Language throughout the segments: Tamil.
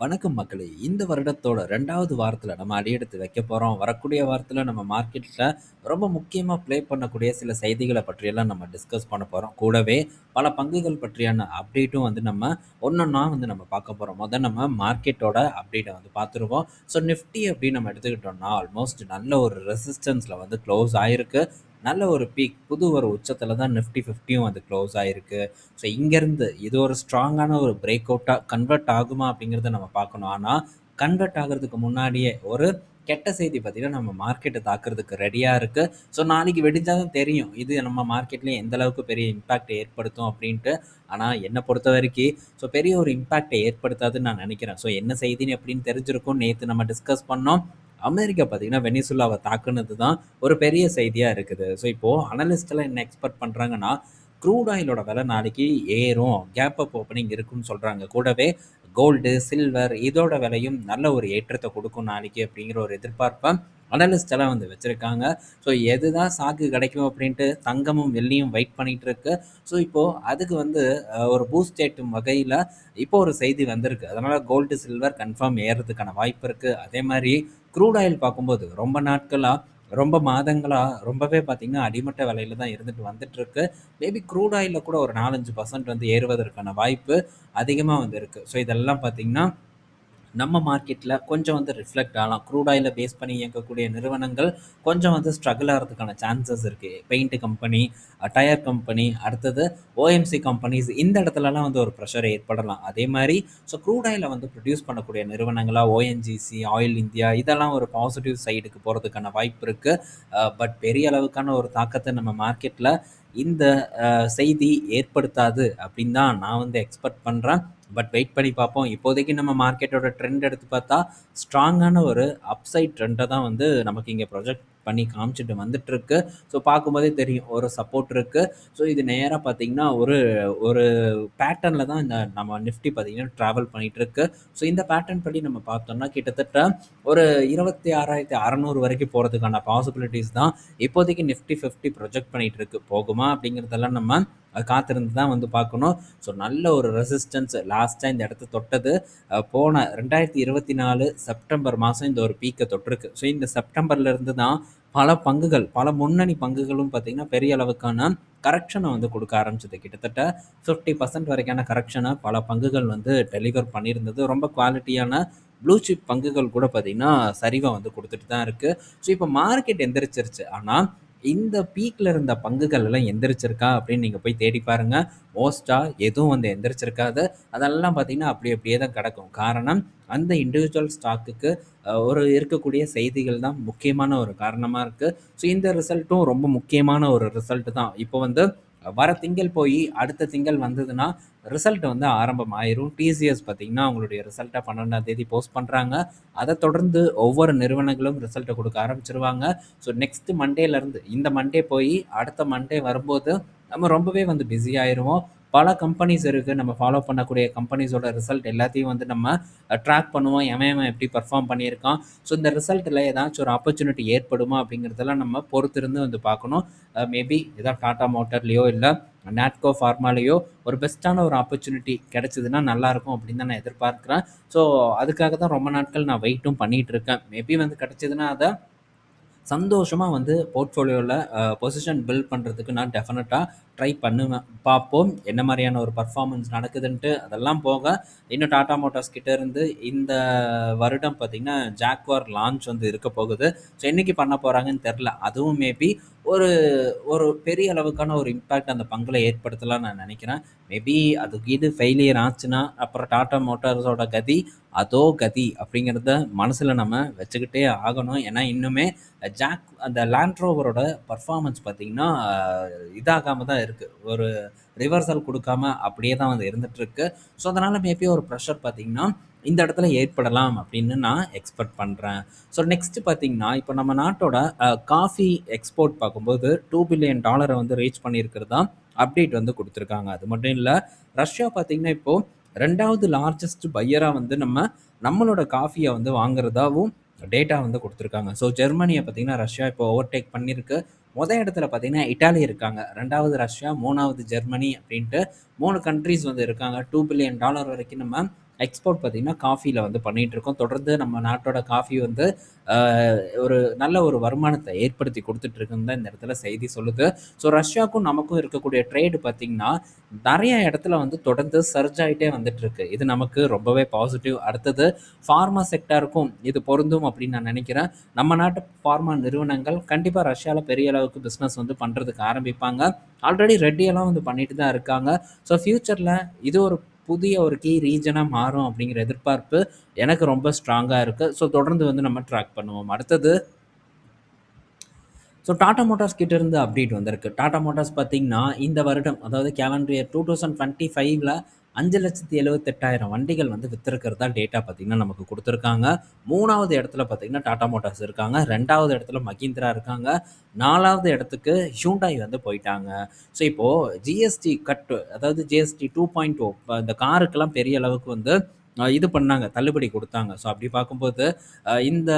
வணக்கம் மக்களே! இந்த வருடத்தோட ரெண்டாவது வாரத்தில் நம்ம அடியெடுத்து வைக்க போகிறோம் வரக்கூடிய வாரத்தில் நம்ம மார்க்கெட்டில் ரொம்ப முக்கியமாக ப்ளே பண்ணக்கூடிய சில செய்திகளை பற்றியெல்லாம் நம்ம டிஸ்கஸ் பண்ண போகிறோம் கூடவே பல பங்குகள் பற்றியான அப்டேட்டும் வந்து நம்ம ஒன்றொன்னா வந்து நம்ம பார்க்க போகிறோம் முதல் நம்ம மார்க்கெட்டோட அப்டேட்டை வந்து பார்த்துருவோம். ஸோ நிஃப்டி அப்படின்னு நம்ம எடுத்துக்கிட்டோம்னா, ஆல்மோஸ்ட் நல்ல ஒரு ரெசிஸ்டன்ஸில் வந்து க்ளோஸ் ஆகிருக்கு நல்ல ஒரு பீக் புது ஒரு உச்சத்தில் தான் நிஃப்டி 50யும் வந்து க்ளோஸ் ஆகிருக்கு ஸோ இங்கேருந்து இது ஒரு ஸ்ட்ராங்கான ஒரு பிரேக் அவுட்டாக கன்வெர்ட் ஆகுமா அப்படிங்கிறத நம்ம பார்க்கணும். ஆனால் கன்வெர்ட் ஆகிறதுக்கு முன்னாடியே ஒரு கெட்ட செய்தி பார்த்தீங்கன்னா, நம்ம மார்க்கெட்டை தாக்குறதுக்கு ரெடியாக இருக்குது ஸோ நாளைக்கு வெடிஞ்சால் தான் தெரியும். இது நம்ம மார்க்கெட்லேயும் எந்த அளவுக்கு பெரிய இம்பாக்ட் ஏற்படுத்தும் அப்படின்ட்டு. ஆனால் என்னை பொறுத்த வரைக்கும் ஸோ பெரிய ஒரு இம்பாக்ட்ட ஏற்படுத்தாதுன்னு நான் நினைக்கிறேன் ஸோ என்ன செய்தின்னு எப்படின்னு தெரிஞ்சிருக்கும். நேற்று நம்ம டிஸ்கஸ் பண்ணோம். அமெரிக்கா பார்த்தீங்கன்னா, வெனிசுலாவை தாக்குனது தான் ஒரு பெரிய செய்தியாக இருக்குது. ஸோ இப்போது அனலிஸ்டெல்லாம் என்ன எக்ஸ்பெக்ட் பண்ணுறாங்கன்னா க்ரூட் ஆயிலோட விலை நாளைக்கு ஏறும். கேப் அப் ஓப்பனிங் இருக்குன்னு சொல்கிறாங்க கூடவே கோல்டு, சில்வர் இதோட விலையும் நல்ல ஒரு ஏற்றத்தை கொடுக்கும் நாளைக்கு அப்படிங்கிற ஒரு எதிர்பார்ப்பை அனலிஸ்டெல்லாம் வந்து வச்சுருக்காங்க ஸோ எது தான் சாக்கு கிடைக்கும் அப்படின்ட்டு தங்கமும், வெள்ளியும் வெயிட் பண்ணிகிட்டு இருக்கு. ஸோ இப்போ அதுக்கு வந்து ஒரு பூஸ்ட் ஏட்டும் வகையில் இப்போ ஒரு செய்தி வந்திருக்கு. அதனால் கோல்டு, சில்வர் கன்ஃபார்ம் ஏறுறதுக்கான வாய்ப்பு இருக்குது அதே மாதிரி க்ரூட் ஆயில் பார்க்கும்போது ரொம்ப நாட்களாக ரொம்ப மாதங்களாக ரொம்பவே பார்த்திங்கன்னா அடிமட்ட விலையில தான் இருந்துட்டு வந்துட்டுருக்கு. மேபி க்ரூட் ஆயிலில் கூட ஒரு 4, 5% வந்து ஏறுவதற்கான வாய்ப்பு அதிகமாக வந்து ஸோ இதெல்லாம் பார்த்தீங்கன்னா, நம்ம மார்க்கெட்டில் கொஞ்சம் வந்து ரிஃப்ளெக்ட் ஆகலாம். க்ரூட் ஆயிலை பேஸ் பண்ணி இயங்கக்கூடிய நிறுவனங்கள் கொஞ்சம் வந்து ஸ்ட்ரகிள் ஆகிறதுக்கான சான்சஸ் இருக்குது பெயிண்ட் கம்பெனி, டயர் கம்பெனி, அடுத்தது ஓஎம்சி கம்பெனிஸ் இந்த இடத்துலலாம் வந்து ஒரு ப்ரெஷர் ஏற்படலாம். அதே மாதிரி ஸோ க்ரூட் ஆயிலை வந்து ப்ரொடியூஸ் பண்ணக்கூடிய நிறுவனங்களாக ஓஎன்ஜிசி, ஆயில் இந்தியா இதெல்லாம் ஒரு பாசிட்டிவ் சைடுக்கு போகிறதுக்கான வாய்ப்பு இருக்குது பட் பெரிய அளவுக்கான ஒரு தாக்கத்தை நம்ம மார்க்கெட்டில் இந்த செய்தி ஏற்படுத்தாது அப்படின்னு தான் நான் வந்து எக்ஸ்பெக்ட் பண்ணுறேன் பட் வெயிட் பண்ணி பார்ப்போம். இப்போதைக்கு நம்ம மார்க்கெட்டோட ட்ரெண்ட் எடுத்து பார்த்தா, ஸ்ட்ராங்கான ஒரு அப்சைட் ட்ரெண்டை தான் வந்து நமக்கு இங்கே ப்ரொஜெக்ட் பண்ணி காமிச்சிட்டு வந்துட்டுருக்கு. ஸோ பார்க்கும்போதே தெரியும். ஒரு சப்போர்ட் இருக்குது ஸோ இது நேராக பார்த்தீங்கன்னா, ஒரு ஒரு பேட்டர்னில் தான் இந்த நம்ம நிஃப்டி பார்த்தீங்கன்னா ட்ராவல் பண்ணிகிட்ருக்கு ஸோ இந்த பேட்டர்ன் படி நம்ம பார்த்தோம்னா, கிட்டத்தட்ட ஒரு 26,600 வரைக்கும் போகிறதுக்கான பாசிபிலிட்டிஸ் தான் இப்போதைக்கு நிஃப்டி 50 ப்ரொஜெக்ட் பண்ணிட்டு இருக்கு. போகுமா அப்படிங்கிறதெல்லாம் நம்ம காத்திருந்து தான் வந்து பார்க்கணும். ஸோ நல்ல ஒரு ரெசிஸ்டன்ஸ் லாஸ்ட்டாக இந்த இடத்த தொட்டது போன ரெண்டாயிரத்தி இருபத்தி நாலு செப்டம்பர் மாதம் இந்த ஒரு பீக்கை தொட்டிருக்கு. ஸோ இந்த செப்டம்பர்லேருந்து தான் பல பங்குகள், பல முன்னணி பங்குகளும் பார்த்தீங்கன்னா, பெரிய அளவுக்கான கரெக்ஷனை வந்து கொடுக்க ஆரம்பிச்சது. கிட்டத்தட்ட 50% வரைக்கான கரெக்ஷனை பல பங்குகள் வந்து டெலிவர் பண்ணியிருந்தது. ரொம்ப குவாலிட்டியான ப்ளூ சிப் பங்குகள் கூட பார்த்தீங்கன்னா, சரிவை வந்து கொடுத்துட்டு தான் இருக்கு. ஸோ இப்போ மார்க்கெட் எந்திரிச்சிருச்சு. ஆனால் இந்த பீக்கில் இருந்த பங்குகள் எல்லாம் எந்திரிச்சிருக்கா அப்படின்னு நீங்கள் போய் தேடி பாருங்கள் மோஸ்ட்டாக எதுவும் வந்து எந்திரிச்சிருக்காது. அதெல்லாம் பார்த்தீங்கன்னா, அப்படி அப்படியே தான் கிடக்கும். காரணம் அந்த இண்டிவிஜுவல் ஸ்டாக்குக்கு ஒரு இருக்கக்கூடிய செய்திகள் தான் முக்கியமான ஒரு காரணமாக இருக்குது ஸோ இந்த ரிசல்ட்டும் ரொம்ப முக்கியமான ஒரு ரிசல்ட் தான். இப்போ வந்து வர திங்கள் போய் அடுத்த திங்கள் வந்ததுன்னா, ரிசல்ட் வந்து ஆரம்பம் ஆயிரும். டிசிஎஸ் பார்த்தீங்கன்னா, அவங்களுடைய ரிசல்ட்டை பன்னெண்டாம் தேதி போஸ்ட் பண்ணுறாங்க அதை தொடர்ந்து ஒவ்வொரு நிறுவனங்களும் ரிசல்ட்டை கொடுக்க ஆரம்பிச்சிருவாங்க ஸோ நெக்ஸ்ட் மண்டேலருந்து இந்த மண்டே போய் அடுத்த மண்டே வரும்போது, நம்ம ரொம்பவே வந்து பிஸி ஆயிருவோம். பல கம்பெனிஸ் இருக்குது நம்ம ஃபாலோ பண்ணக்கூடிய கம்பெனிஸோட ரிசல்ட் எல்லாத்தையும் வந்து நம்ம ட்ராக் பண்ணுவோம். எவன் எவன் எப்படி பர்ஃபார்ம் பண்ணியிருக்கான். ஸோ இந்த ரிசல்ட்டில் ஏதாச்சும் ஒரு ஆப்பர்ச்சுனிட்டி ஏற்படுமா அப்படிங்கிறதெல்லாம் நம்ம பொறுத்திருந்து வந்து பார்க்கணும். மேபி ஏதாவது டாடா மோட்டர்லேயோ இல்லை நாட்கோ ஃபார்மாலேயோ ஒரு பெஸ்ட்டான ஒரு ஆப்பர்ச்சுனிட்டி கிடச்சிதுன்னா நல்லாயிருக்கும் அப்படின்னு தான் நான் எதிர்பார்க்குறேன் ஸோ அதுக்காக தான் ரொம்ப நாட்கள் நான் வெயிட்டும் பண்ணிகிட்ருக்கேன் இருக்கேன். மேபி வந்து கிடச்சிதுன்னா அதை சந்தோஷமாக வந்து போர்ட்ஃபோலியோவில் பொசிஷன் பில்ட் பண்ணுறதுக்கு நான் டெஃபினட்டாக ட்ரை பண்ணுவேன். பார்ப்போம். என்ன மாதிரியான ஒரு பர்ஃபார்மன்ஸ் நடக்குதுன்ட்டு. அதெல்லாம் போக இன்னும் டாடா மோட்டார்ஸ் கிட்டேருந்து இந்த வருடம் பார்த்திங்கன்னா ஜாக்வார் லான்ச் வந்து இருக்க போகுது. ஸோ என்னைக்கு பண்ண போகிறாங்கன்னு தெரில அதுவும் மேபி ஒரு ஒரு பெரிய அளவுக்கான ஒரு இம்பேக்ட் அந்த பங்கில் ஏற்படுத்தலாம் நான் நினைக்கிறேன் மேபி அது இது ஃபெயிலியர் ஆச்சுன்னா, அப்புறம் டாடா மோட்டார்ஸோட கதி அதோ கதி அப்படிங்கிறத மனசில் நம்ம வச்சுக்கிட்டே ஆகணும். ஏன்னா, இன்னுமே ஜாக் அந்த லேண்ட்ரோவரோட பர்ஃபார்மன்ஸ் பார்த்திங்கன்னா பார்த்தீங்கன்னா, தான் இருக்கு. ஒரு ரிவர்சல் கொடுக்காம அப்படியே தான் வந்து இருந்துகிட்ருக்கு ஸோ அதனால மேபி ஒரு ப்ரெஷர் பார்த்தீங்கன்னா, இந்த இடத்துல ஏற்படலாம் அப்படின்னு நான் எக்ஸ்பெக்ட் பண்றேன். ஸோ நெக்ஸ்ட் பார்த்தீங்கன்னா, இப்போ நம்ம நாட்டோட காஃபி எக்ஸ்போர்ட் பார்க்கும்போது டூ பில்லியன் டாலரை வந்து ரீச் பண்ணியிருக்கிறதா அப்டேட் வந்து கொடுத்துருக்காங்க அது மட்டும் இல்லை ரஷ்யா பார்த்தீங்கன்னா, இப்போ ரெண்டாவது லார்ஜஸ்ட் பையராக வந்து நம்ம நம்மளோட காஃபியை வந்து வாங்குறதாவும் டேட்டா வந்து கொடுத்துருக்காங்க ஸோ ஜெர்மனியை பார்த்தீங்கன்னா, ரஷ்யா இப்போ ஓவர்டேக் பண்ணியிருக்கு. மொதல் இடத்துல பார்த்தீங்கன்னா, இட்டாலி இருக்காங்க. ரெண்டாவது ரஷ்யா, மூணாவது ஜெர்மனி அப்படின்ட்டு மூணு கண்ட்ரீஸ் வந்து இருக்காங்க. டூ பில்லியன் டாலர் வரைக்கும் நம்ம எக்ஸ்போர்ட் பார்த்தீங்கன்னா, காஃபியில் வந்து பண்ணிகிட்ருக்கோம் தொடர்ந்து நம்ம நாட்டோட காஃபி வந்து ஒரு நல்ல ஒரு வருமானத்தை ஏற்படுத்தி கொடுத்துட்ருக்குன்னு தான் இந்த இடத்துல செய்தி சொல்லுது. ஸோ ரஷ்யாவுக்கும் நமக்கும் இருக்கக்கூடிய ட்ரேடு பார்த்திங்கன்னா நிறைய இடத்துல வந்து தொடர்ந்து சர்ஜ் ஆகிட்டே வந்துட்டுருக்கு. இது நமக்கு ரொம்பவே பாசிட்டிவ். அடுத்தது ஃபார்மா செக்டாருக்கும் இது பொருந்தும் அப்படின்னு நான் நினைக்கிறேன் நம்ம நாட்டு ஃபார்மா நிறுவனங்கள் கண்டிப்பாக ரஷ்யாவில் பெரிய அளவுக்கு பிஸ்னஸ் வந்து பண்ணுறதுக்கு ஆரம்பிப்பாங்க. ஆல்ரெடி ரெட்டியெல்லாம் வந்து பண்ணிட்டு தான் இருக்காங்க. ஸோ ஃப்யூச்சரில் இது ஒரு புதிய ஒரு கீ ரீஜனாக மாறும் அப்படிங்கிற எதிர்பார்ப்பு எனக்கு ரொம்ப ஸ்ட்ராங்காக இருக்குது ஸோ தொடர்ந்து வந்து நம்ம ட்ராக் பண்ணுவோம். அடுத்தது ஸோ டாடா மோட்டார்ஸ் கிட்டேருந்து அப்டேட் வந்திருக்கு. டாடா மோட்டார்ஸ் பார்த்தீங்கன்னா, இந்த வருடம் அதாவது கேலண்டர் இயர் 2025ல 5,78,000 வண்டிகள் வந்து வித்திருக்கிறதா டேட்டா பார்த்தீங்கன்னா, நமக்கு கொடுத்துருக்காங்க மூணாவது இடத்துல பார்த்தீங்கன்னா, டாடா மோட்டார்ஸ் இருக்காங்க. ரெண்டாவது இடத்துல மஹிந்திரா இருக்காங்க. நாலாவது இடத்துக்கு ஹியூண்டாய் வந்து போயிட்டாங்க. ஸோ இப்போது ஜிஎஸ்டி கட் அதாவது ஜிஎஸ்டி 2.0 இப்ப இந்த காருக்கெல்லாம் பெரிய அளவுக்கு வந்து இது பண்ணாங்க. தள்ளுபடி கொடுத்தாங்க ஸோ அப்படி பார்க்கும்போது இந்த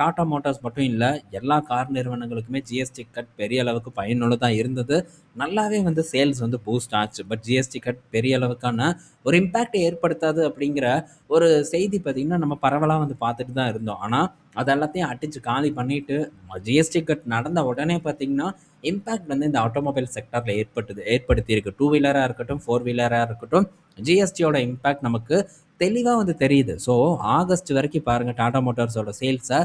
டாடா மோட்டார்ஸ் மட்டும் இல்லை எல்லா கார் நிறுவனங்களுக்குமே ஜிஎஸ்டி கட் பெரிய அளவுக்கு பயனுள்ளதாக இருந்தது. நல்லாவே வந்து சேல்ஸ் வந்து பூஸ்ட் ஆச்சு. பட் ஜிஎஸ்டி கட் பெரிய அளவுக்கான ஒரு இம்பாக்ட் ஏற்படுத்தாது அப்படிங்கிற ஒரு செய்தி பார்த்திங்கன்னா நம்ம பரவலாக வந்து பார்த்துட்டு தான் இருந்தோம். ஆனால் அது எல்லாத்தையும் அடித்து காலி பண்ணிவிட்டு ஜிஎஸ்டி கட் நடந்த உடனே பார்த்தீங்கன்னா, இம்பேக்ட் வந்து இந்த ஆட்டோமொபைல் செக்டரில் ஏற்பட்டுது ஏற்படுத்தியிருக்கு. டூ வீலராக இருக்கட்டும், ஃபோர் வீலராக இருக்கட்டும், ஜிஎஸ்டியோட இம்பேக்ட் நமக்கு தெளிவாக வந்து தெரியுது. ஸோ ஆகஸ்ட் வரைக்கும் பாருங்க டாடா மோட்டார்ஸோட சேல்ஸை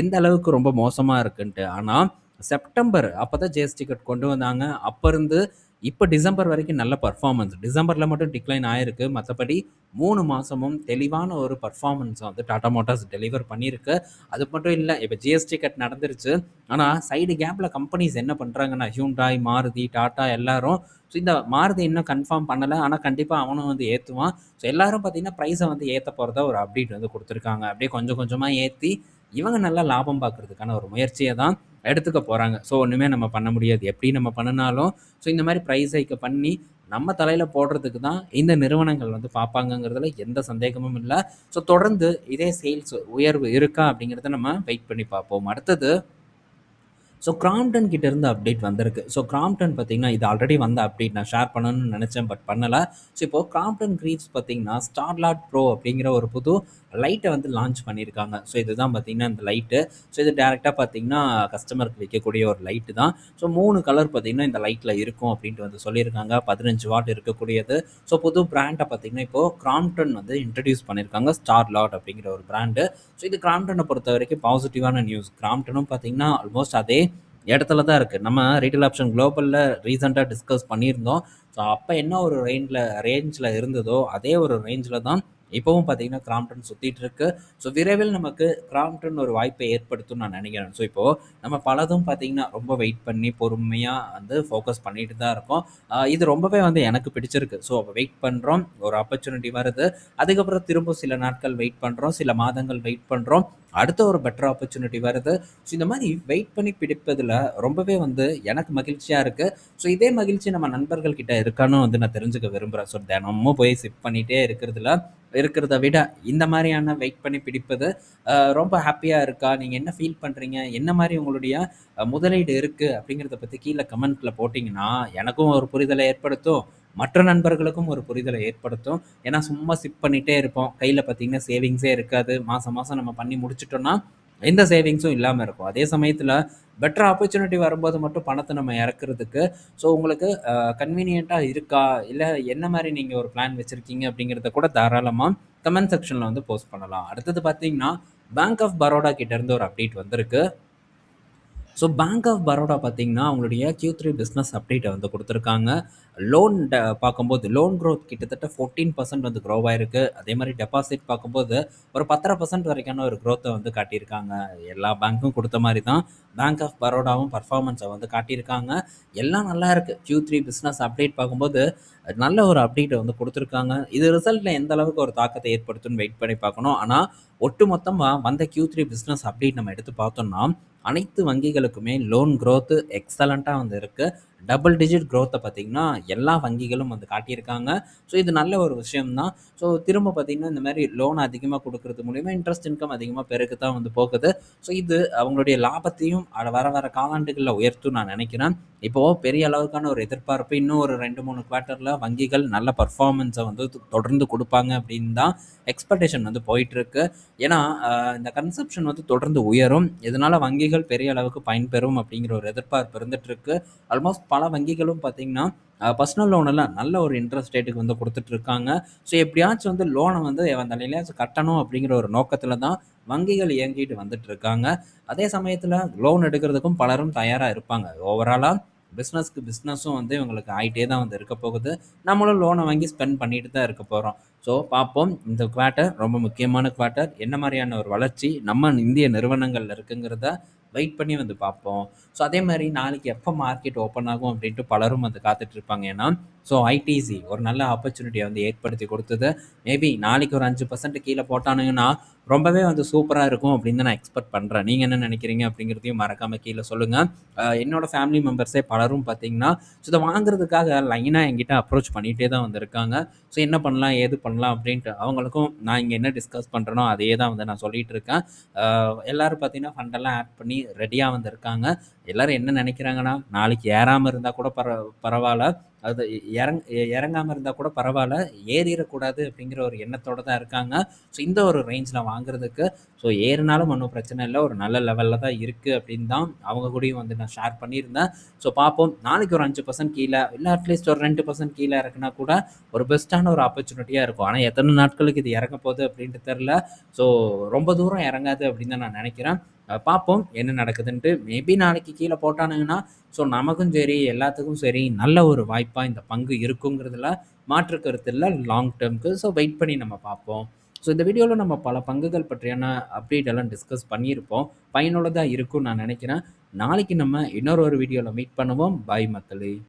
எந்த அளவுக்கு ரொம்ப மோசமாக இருக்குன்ட்டு. ஆனால் செப்டம்பர் அப்பதான் ஜிஎஸ்டி கட் கொண்டு வந்தாங்க. அப்போ இருந்து இப்போ டிசம்பர் வரைக்கும் நல்ல பர்ஃபார்மன்ஸ் டிசம்பரில் மட்டும் டிக்ளைன் ஆயிருக்கு. மற்றபடி மூணு மாதமும் தெளிவான ஒரு பர்ஃபார்மன்ஸை வந்து டாடா மோட்டார்ஸ் டெலிவர் பண்ணியிருக்கு. அது மட்டும் இல்லை இப்போ ஜிஎஸ்டி கட் நடந்துருச்சு. ஆனால் சைடு கேப்பில் கம்பெனிஸ் என்ன பண்ணுறாங்கன்னா ஹியூண்டாய், மாருதி, டாட்டா எல்லாரும் ஸோ இந்த மாருதி இன்னும் கன்ஃபார்ம் பண்ணலை ஆனால் கண்டிப்பாக அவனும் வந்து ஏற்றுவான் ஸோ எல்லாரும் பார்த்தீங்கன்னா, ப்ரைஸை வந்து ஏற்ற போகிறதா ஒரு அப்டேட் வந்து கொடுத்துருக்காங்க அப்படியே கொஞ்சம் கொஞ்சமாக ஏற்றி இவங்க நல்லா லாபம் பார்க்கறதுக்கான ஒரு முயற்சியை தான் எடுத்துக்க போகிறாங்க ஸோ ஒன்றுமே நம்ம பண்ண முடியாது. எப்படி நம்ம பண்ணுனாலும், ஸோ இந்த மாதிரி ப்ரைஸ் ஹைக்க பண்ணி, நம்ம தலையில் போடுறதுக்கு தான் இந்த நிறுவனங்கள் வந்து பார்ப்பாங்கங்கிறதுல எந்த சந்தேகமும் இல்லை ஸோ தொடர்ந்து இதே சேல்ஸ் உயர்வு இருக்கா அப்படிங்கிறத நம்ம வெயிட் பண்ணி பார்ப்போம். அடுத்தது ஸோ கிராம்ப்டன் கிட்ட இருந்து அப்டேட் வந்திருக்கு. ஸோ கிராம்டன் பார்த்தீங்கன்னா, இது ஆல்ரெடி வந்த அப்டேட் நான் ஷேர் பண்ணணும்னு நினச்சேன் பட் பண்ணலை ஸோ இப்போ கிராம்ப்டன் கிரீவ்ஸ் பார்த்தீங்கன்னா, ஸ்டார்லாட் ப்ரோ அப்படிங்கிற ஒரு புது லைட்டை வந்து லான்ச் பண்ணியிருக்காங்க. ஸோ இதுதான் பார்த்தீங்கன்னா, இந்த லைட்டு. ஸோ இது டேரெக்டாக பார்த்தீங்கன்னா, கஸ்டமருக்கு விற்கக்கூடிய ஒரு லைட்டு தான். ஸோ மூணு கலர் பார்த்தீங்கன்னா, இந்த லைட்டில் இருக்கும் அப்படின்ட்டு வந்து சொல்லியிருக்காங்க. 15 வாட் இருக்கக்கூடியது. ஸோ புது பிராண்டை பார்த்தீங்கன்னா, இப்போ கிராம்ப்டன் வந்து இன்ட்ரடியூஸ் பண்ணியிருக்காங்க. ஸ்டார்லாட் அப்படிங்கிற ஒரு பிராண்டு. ஸோ இது கிராம்ப்டனை பொறுத்த வரைக்கும் பாசிட்டிவான நியூஸ். கிராம்டனும் பார்த்தீங்கன்னா, ஆல்மோஸ்ட் அதே இடத்துல தான் இருக்குது நம்ம ரீட்டைல் ஆப்ஷன் குளோபலில் ரீசெண்டாக டிஸ்கஸ் பண்ணியிருந்தோம். ஸோ அப்போ என்ன ஒரு ரேஞ்சில் ரேஞ்சில் இருந்ததோ, அதே ஒரு ரேஞ்சில் தான் இப்போவும் பார்த்தீங்கன்னா, கிராம்ப்டன் சுற்றிட்டு இருக்கு. ஸோ விரைவில் நமக்கு கிராம்டன் ஒரு வாய்ப்பை ஏற்படுத்தும்னு நான் நினைக்கிறேன் ஸோ இப்போ நம்ம பலதும் பார்த்தீங்கன்னா, ரொம்ப வெயிட் பண்ணி பொறுமையாக வந்து ஃபோக்கஸ் பண்ணிட்டு தான் இருக்கோம். இது ரொம்பவே வந்து எனக்கு பிடிச்சிருக்கு. ஸோ வெயிட் பண்ணுறோம் ஒரு ஆப்பர்ச்சுனிட்டி வருது. அதுக்கப்புறம் திரும்ப சில நாட்கள் வெயிட் பண்ணுறோம் சில மாதங்கள் வெயிட் பண்ணுறோம் அடுத்த ஒரு பெட்டர் ஆப்பர்ச்சுனிட்டி வருது. ஸோ இந்த மாதிரி வெயிட் பண்ணி பிடிப்பதில் ரொம்பவே வந்து எனக்கு மகிழ்ச்சியாக இருக்குது ஸோ இதே மகிழ்ச்சி நம்ம நண்பர்கள்கிட்ட இருக்கான்னு வந்து நான் தெரிஞ்சுக்க விரும்புகிறேன் ஸோ தினமும் போய் சிப் பண்ணிகிட்டே இருக்கிறதுல இருக்கிறத விட, இந்த மாதிரியான வெயிட் பண்ணி பிடிப்பது ரொம்ப ஹாப்பியாக இருக்கா? நீங்கள் என்ன ஃபீல் பண்ணுறீங்க என்ன மாதிரி உங்களுடைய முதலீடு இருக்குது அப்படிங்கிறத பற்றி கீழே கமெண்ட்டில் போட்டிங்கன்னா எனக்கும் ஒரு புரிதலை ஏற்படுத்தும். மற்ற நண்பர்களுக்கும் ஒரு புரிதலை ஏற்படுத்தும். ஏன்னா சும்மா சிப் பண்ணிகிட்டே இருப்போம். கையில் பார்த்தீங்கன்னா, சேவிங்ஸே இருக்காது. மாதம் மாதம் நம்ம பண்ணி முடிச்சிட்டோன்னா எந்த சேவிங்ஸும் இல்லாமல் இருக்கும். அதே சமயத்தில் பெட்டர் ஆப்பர்ச்சுனிட்டி வரும்போது மட்டும் பணத்தை நம்ம இறக்குறதுக்கு, ஸோ உங்களுக்கு கன்வீனியண்ட்டாக இருக்கா? இல்லை என்ன மாதிரி நீங்கள் ஒரு பிளான் வச்சுருக்கீங்க அப்படிங்கிறத கூட தாராளமாக கமெண்ட் செக்ஷனில் வந்து போஸ்ட் பண்ணலாம். அடுத்தது பார்த்தீங்கன்னா, பேங்க் ஆஃப் பரோடா கிட்டேருந்து ஒரு அப்டேட் வந்திருக்கு. ஸோ பேங்க் ஆஃப் பரோடா பார்த்தீங்கன்னா, அவங்களுடைய கியூ த்ரீ பிஸ்னஸ் அப்டேட்டை வந்து கொடுத்துருக்காங்க லோன் ட பார்க்கும்போது லோன் க்ரோத் கிட்டத்தட்ட 14% வந்து க்ரோ ஆயிருக்கு. அதே மாதிரி டெபாசிட் பார்க்கும்போது ஒரு 10.5% வரைக்கான ஒரு க்ரோத்தை வந்து காட்டியிருக்காங்க. எல்லா பேங்க்கும் கொடுத்த மாதிரி தான் பேங்க் ஆஃப் பரோடாவும் பர்ஃபார்மன்ஸை வந்து காட்டியிருக்காங்க. எல்லாம் நல்லா இருக்குது கியூ த்ரீ பிஸ்னஸ் அப்டேட் பார்க்கும்போது, நல்ல ஒரு அப்டேட்டை வந்து கொடுத்துருக்காங்க இது ரிசல்ட்டில் எந்த அளவுக்கு ஒரு தாக்கத்தை ஏற்படுத்தும்னு வெயிட் பண்ணி பார்க்கணும். ஆனால் ஒட்டு மொத்தமாக வந்த Q3 பிசினஸ் அப்டேட் நம்ம எடுத்து பார்த்தோம்னா, அனைத்து வங்கிகளுக்குமே லோன் க்ரோத்து எக்ஸலண்ட்டாக வந்து இருக்குது டபுள் டிஜிட் க்ரோத்தை பார்த்திங்கன்னா எல்லா வங்கிகளும் வந்து காட்டியிருக்காங்க. ஸோ இது நல்ல ஒரு விஷயம் தான். ஸோ திரும்ப பார்த்திங்கன்னா இந்த மாதிரி லோன் அதிகமாக கொடுக்கறது மூலிமா இன்ட்ரெஸ்ட் இன்கம் அதிகமாக பெருக்கு தான் வந்து போகுது. ஸோ இது அவங்களுடைய லாபத்தையும் அதை வர வர காலாண்டுகளில் உயர்த்தும் நான் நினைக்கிறேன் இப்போது பெரிய அளவுக்கான ஒரு எதிர்பார்ப்பு இன்னும் ஒரு ரெண்டு மூணு குவார்ட்டரில் வங்கிகள் நல்ல பர்ஃபார்மன்ஸை வந்து தொடர்ந்து கொடுப்பாங்க அப்படின்னு தான் எக்ஸ்பெக்டேஷன் வந்து போயிட்டுருக்கு. ஏன்னா, இந்த கன்சப்ஷன் வந்து தொடர்ந்து உயரும். இதனால் வங்கிகள் பெரிய அளவுக்கு பயன்பெறும் அப்படிங்கிற ஒரு எதிர்பார்ப்பு இருந்துகிட்ருக்கு ஆல்மோஸ்ட் பல வங்கிகளும் பார்த்தீங்கன்னா, பர்சனல் லோனெல்லாம் நல்ல ஒரு இன்ட்ரெஸ்ட் ரேட்டுக்கு வந்து கொடுத்துட்ருக்காங்க ஸோ எப்படியாச்சும் வந்து லோனை வந்து அந்த தலையிலயாச்சும் கட்டணும் அப்படிங்கிற ஒரு நோக்கத்தில் தான் வங்கிகள் இயங்கிட்டு வந்துட்டுருக்காங்க. அதே சமயத்தில் லோன் எடுக்கிறதுக்கும் பலரும் தயாராக இருப்பாங்க. ஓவராலாக பிஸ்னஸ்க்கு பிஸ்னஸும் வந்து இவங்களுக்கு ஆகிட்டே தான் வந்து இருக்க போகுது. நம்மளும் லோனை வாங்கி ஸ்பெண்ட் பண்ணிட்டு தான் இருக்க போகிறோம் ஸோ பார்ப்போம். இந்த குவார்ட்டர் ரொம்ப முக்கியமான குவார்ட்டர். என்ன மாதிரியான ஒரு வளர்ச்சி நம்ம இந்திய நிறுவனங்களில் இருக்குங்கிறத வெயிட் பண்ணி வந்து பார்ப்போம். ஸோ அதே மாதிரி நாளைக்கு எப்போ மார்க்கெட் ஓப்பன் ஆகும் அப்படின்ட்டு பலரும் வந்து காத்துட்டு இருப்பாங்க. ஏன்னா, ஸோ ஐடிசி ஒரு நல்ல ஆப்பர்ச்சுனிட்டியை வந்து ஏற்படுத்தி கொடுத்தது மேபி நாளைக்கு ஒரு அஞ்சு பர்சன்ட் கீழே போட்டானுங்கன்னா, ரொம்பவே வந்து சூப்பராக இருக்கும் அப்படின்னு தான் நான் எக்ஸ்பெக்ட் பண்ணுறேன் நீங்கள் என்ன நினைக்கிறீங்க அப்படிங்கிறதையும் மறக்காமல் கீழே சொல்லுங்கள் என்னோடய ஃபேமிலி மெம்பர்ஸே பலரும் பார்த்தீங்கன்னா, ஸோ இதை வாங்குறதுக்காக லைனாக என்கிட்ட அப்ரோச் பண்ணிகிட்டே தான் வந்திருக்காங்க ஸோ என்ன பண்ணலாம்? ஏது பண்ணலாம்? அப்படின்ட்டு அவங்களுக்கும் நான் இங்கே என்ன டிஸ்கஸ் பண்ணுறேனோ அதே தான் வந்து நான் சொல்லிகிட்டு இருக்கேன். எல்லோரும் எல்லாரும் பார்த்தீங்கன்னா, ஃபண்டெல்லாம் ஆட் பண்ணி ரெடியாக வந்திருக்காங்க எல்லோரும் எல்லாரும் என்ன நினைக்கிறாங்கன்னா நாளைக்கு ஏறாமல் இருந்தால் கூட பர பரவாயில்ல அது இறங் இறங்காமல் இருந்தால் கூட பரவாயில்ல ஏறிடக்கூடாது அப்படிங்கிற ஒரு எண்ணத்தோடு தான் இருக்காங்க. ஸோ இந்த ஒரு ரேஞ்சில் வாங்குறதுக்கு ஸோ ஏறினாலும் ஒன்றும் பிரச்சனை இல்லை ஒரு நல்ல லெவலில் தான் இருக்குது அப்படின்னு தான் அவங்க கூடயும் வந்து நான் ஷேர் பண்ணியிருந்தேன். ஸோ பார்ப்போம். நாளைக்கு ஒரு அஞ்சு பர்சன்ட் கீழே இல்லை அட்லீஸ்ட் ஒரு ரெண்டு பர்சன்ட் கீழே இறக்குனா கூட ஒரு பெஸ்ட்டான ஒரு ஆப்பர்ச்சுனிட்டியாக இருக்கும். ஆனால் எத்தனை நாட்களுக்கு இது இறங்க போகுது அப்படின்ட்டு தெரில ஸோ ரொம்ப தூரம் இறங்காது அப்படின்னு தான் நான் நினைக்கிறேன் பார்ப்போம் என்ன நடக்குதுன்ட்டு. மேபி நாளைக்கு கீழே போட்டானுங்கன்னா, ஸோ நமக்கும் சரி, எல்லாத்துக்கும் சரி நல்ல ஒரு வாய்ப்பாக இந்த பங்கு இருக்குங்கிறதுல மாற்று கருத்து இல்லை லாங் டேர்முக்கு ஸோ வெயிட் பண்ணி நம்ம பார்ப்போம். ஸோ இந்த வீடியோவில் நம்ம பல பங்குகள் பற்றியான அப்டேட் எல்லாம் டிஸ்கஸ் பண்ணியிருப்போம். பயனுள்ளதாக இருக்கும்னு நான் நினைக்கிறேன் நாளைக்கு நம்ம இன்னொரு ஒரு வீடியோவில் மீட் பண்ணுவோம். பாய் மக்களே!